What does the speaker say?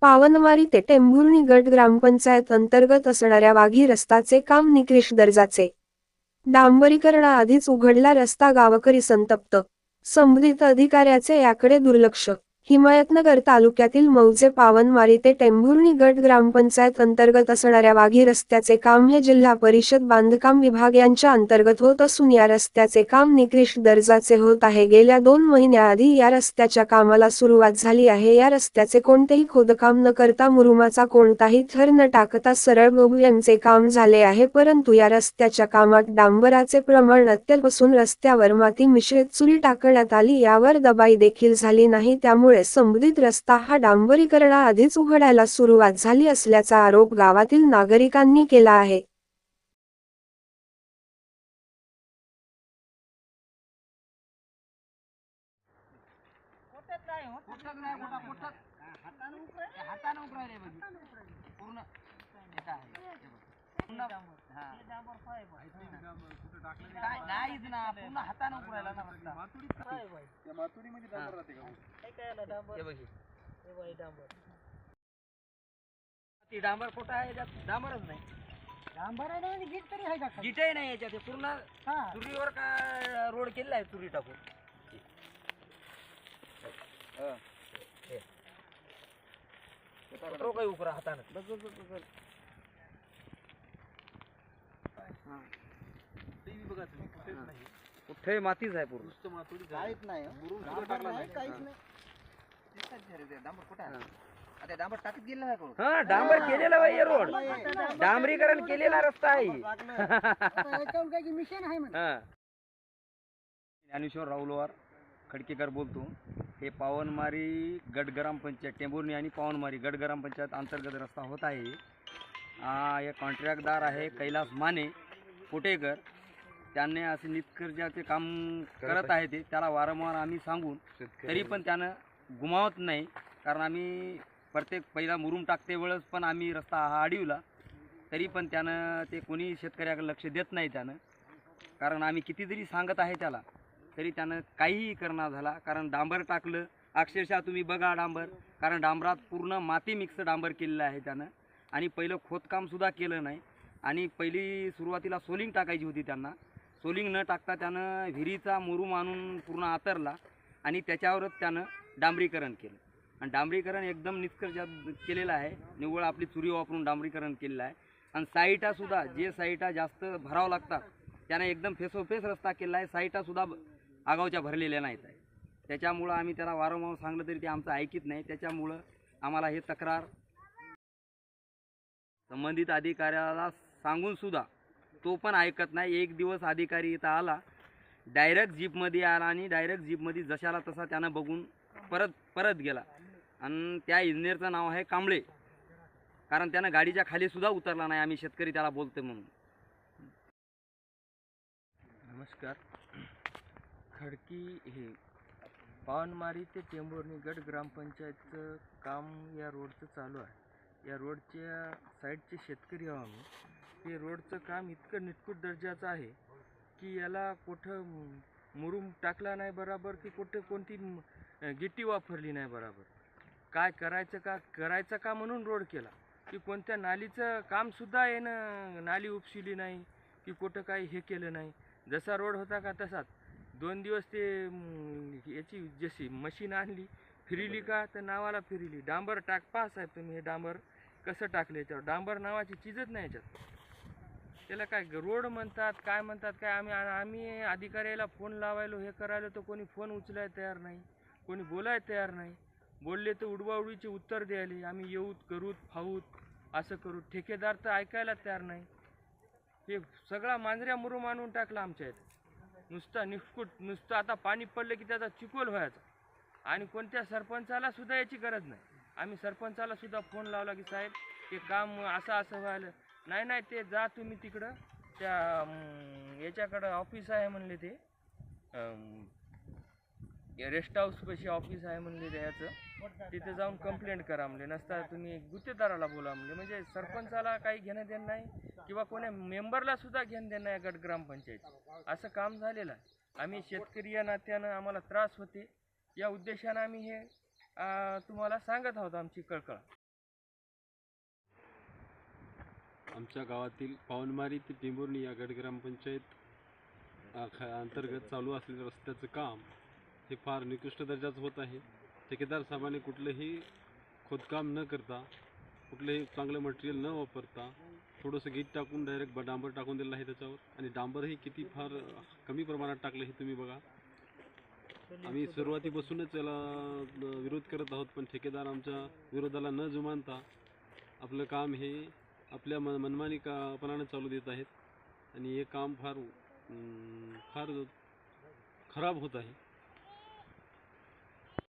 पावनवारी ते टेंभुर्णी गट ग्रामपंचायत अंतर्गत असणाऱ्या वाघी रस्ताचे काम निकृष्ट दर्जाचे. डांबरीकरणाआधीच उघडला रस्ता गावकरी संतप्त. संबंधित अधिकाऱ्याचे याकडे दुर्लक्ष. हिमायतनगर तालुक्यातील मौजे पावनवारी ते टेंभुर्णी गट ग्रामपंचायत अंतर्गत असणाऱ्या वाघी रस्त्याचे काम हे जिल्हा परिषद बांधकाम विभाग यांच्या अंतर्गत होत असून या रस्त्याचे काम निकृष्ट दर्जाचे होत आहे. गेल्या दोन महिन्याआधी या रस्त्याच्या कामाला सुरुवात झाली आहे. या रस्त्याचे कोणतेही खोदकाम न करता मुरुमाचा कोणताही थर न टाकता सरळ बोबयांचे काम झाले आहे. परंतु या रस्त्याच्या कामात डांबराचे प्रमाण अत्यल्प असून रस्त्यावर माती मिश्रित चुरी टाकण्यात आली. यावर दबाई देखील झाली नाही. त्यामुळे संबंधित रस्ता हा डांबरीकरणाआधीच उघडायला सुरुवात झाली असल्याचा आरोप गावातील नागरिकांनी केला आहे. पोटात नाही पोटा पोटात हातानं उकरायले पूर्ण येत आहे हे बघ. पूर्ण हा. काय नाहीच ना पूर्ण ना फक्त. हा. हे बघ हे. ती डांबर कुठं आहे याच्यात डांबरच नाही डांबर आहे ना आणि गीट तरी आहे का? जिटही नाही याच्यात हे पूर्ण हा चुरीवर का रोड केलेला आहे चुरी टाकून हे. तो काही उकरा हातानं बस बस बस बस कुठे मातीच आहे पूर्ण. काहीच नाही हो. डांबर नाही, काहीच नाही. आता डांबर टाकीत गेलेला आहे हा डांबर केलेला बाई रोड. डांबरीकरण केलेला रस्ता आहे. आता याच्यावर काय की मिशन आहे म्हणे. हा. ज्ञानेश्वर राहुलवार खडकेकर बोलतो. हे पावनमारी गट ग्रामपंचायत टेंभुर्णी आणि पावनमारी गट ग्रामपंचायत अंतर्गत रस्ता होत आहे. हा, हे कॉन्ट्रॅक्टदार आहे कैलास माने कोटेकर. त्यांनी असे निष्कर्जाचे काम करत आहे. ते. त्याला वारंवार आम्ही सांगून तरी पण त्यानं गुमावत नाही. कारण आम्ही प्रत्येक पहिला मुरुम टाकते वेळेस पण आम्ही रस्ता हा अडविला. तरी पण त्यानं ते कोणी शेतकऱ्याकडे लक्ष देत नाही त्यानं. कारण आम्ही किती जरी सांगत आहे त्याला. तरी त्यानं काहीही करणार झाला. कारण डांबर टाकलं. अक्षरशः तुम्ही बघा डांबर. कारण डांबरात पूर्ण माती मिक्स डांबर केलेलं आहे त्यानं. आणि पहिलं खोदकामसुद्धा केलं नाही. आणि पहिली सुरुवातीला सोलिंग टाकायची होती त्यांना. सोलिंग न टाकता त्यानं विहिरीचा मुरूम आणून पूर्ण आतरला आणि त्याच्यावरच त्यानं डांबरीकरण केलं. आणि डांबरीकरण एकदम निष्कर्षात केलेलं आहे. निव्वळ आपली चुरी वापरून डांबरीकरण केलेलं आहे. आणि साईटासुद्धा जे साईटा जास्त भरावं लागतात त्यानं एकदम फेसोफेस रस्ता केला आहे. साईटासुद्धा आगावच्या भरलेल्या नाहीत आहे. त्याच्यामुळं आम्ही त्याला वारंवार सांगलं तरी ते आमचं ऐकत नाही. त्याच्यामुळं आम्हाला हे तक्रार संबंधित अधिकाऱ्याला सांगूनसुद्धा तो पण ऐकत नाही. एक दिवस अधिकारी इथं आला डायरेक्ट जीपमध्ये आला आणि डायरेक्ट जीपमध्ये जशाला तसा त्यानं बघून परत परत गेला. आणि त्या इंजिनियरचं नाव आहे कांबळे. कारण त्यानं गाडीच्या खाली सुद्धा उतरला नाही. आम्ही शेतकरी त्याला बोलतो म्हणून. नमस्कार. खडकी हे पावनमारी ते टेंभुर्णी गट ग्रामपंचायतचं काम या रोडचं चालू आहे. या रोडच्या साईडचे शेतकरी आहो आम्ही. हे रोडचं काम इतकं निटकूट दर्जाचं आहे की याला कुठं मुरूम मुरुम टाकला नाही बराबर की कुठं कोणती गिट्टी वापरली नाही बराबर. काय करायचं का करायचं का म्हणून रोड केला? की कोणत्या नालीचं कामसुद्धा येणं नाली उपशिली नाही की कुठं काही हे केलं नाही. जसा रोड होता का तसाच. दोन दिवस ते याची जशी मशीन आणली फिरिली का तर नावाला फिरिली. डांबर टाक पाहा साहेब तुम्ही हे डांबर कसं टाकलं याच्यावर. डांबर नावाची चीजच नाही याच्यात. त्याला काय रोड म्हणतात काय म्हणतात काय आम्ही आम्ही अधिकाऱ्याला फोन लावायलो हे करायलो तर कोणी फोन उचलायला तयार नाही. कोणी बोलायला तयार नाही. बोलले तर उडवाउडीचे उत्तर द्यायले. आम्ही येऊत करूत फाऊत असं करू ठेकेदार तर ऐकायला तयार नाही. हे सगळा मांजऱ्या मुरुम आणून टाकला आमच्या इथं. नुसता निष्कूट नुसतं आता पाणी पडलं की त्याचा चिकोल व्हायचा. आणि कोणत्या सरपंचाला सुद्धा याची गरज नाही. आम्ही सरपंचाला सुद्धा फोन लावला की साहेब ते काम असं असं व्हायला. नाही नाही ते जा तुम्ही तिकडं. त्या याच्याकडं ऑफिस आहे म्हणले ते. रेस्ट हाऊस कशी ऑफिस आहे म्हणले ते याचं. तिथे जाऊन कंप्लेंट करा म्हणले. नसता तुम्ही गुत्तेदाराला बोला म्हणले. म्हणजे सरपंचाला काही घेणं देणं नाही किंवा कोण्या मेंबरला सुद्धा घेणं देणं नाही गट ग्रामपंचायत. असं काम झालेलं आहे. आम्ही शेतकरी या नात्यानं आम्हाला त्रास होते. या उद्देशानं आम्ही हे तुम्हाला सांगत आहोत आमची कळकळ. आमच्या गावातील पावनमारी ते टेंभुर्णी या गट ग्रामपंचायत अंतर्गत चालू असलेलं रस्त्याचं काम हे फार निकृष्ट दर्जाचं होत आहे. ठेकेदार साहेबांनी कुठलंही खोदकाम न करता कुठलंही चांगलं मटेरियल न वापरता थोडंसं गीत टाकून डायरेक्ट डांबर टाकून दिलं आहे त्याच्यावर. आणि डांबरही किती फार कमी प्रमाणात टाकलं हे तुम्ही बघा. आम्ही सुरुवातीपासूनच याला विरोध करत आहोत पण ठेकेदार आमच्या विरोधाला न जुमानता आपलं काम हे आपल्या मन मनमानी कापणानं चालू देत आहेत. आणि हे काम फार फार खराब होत आहे.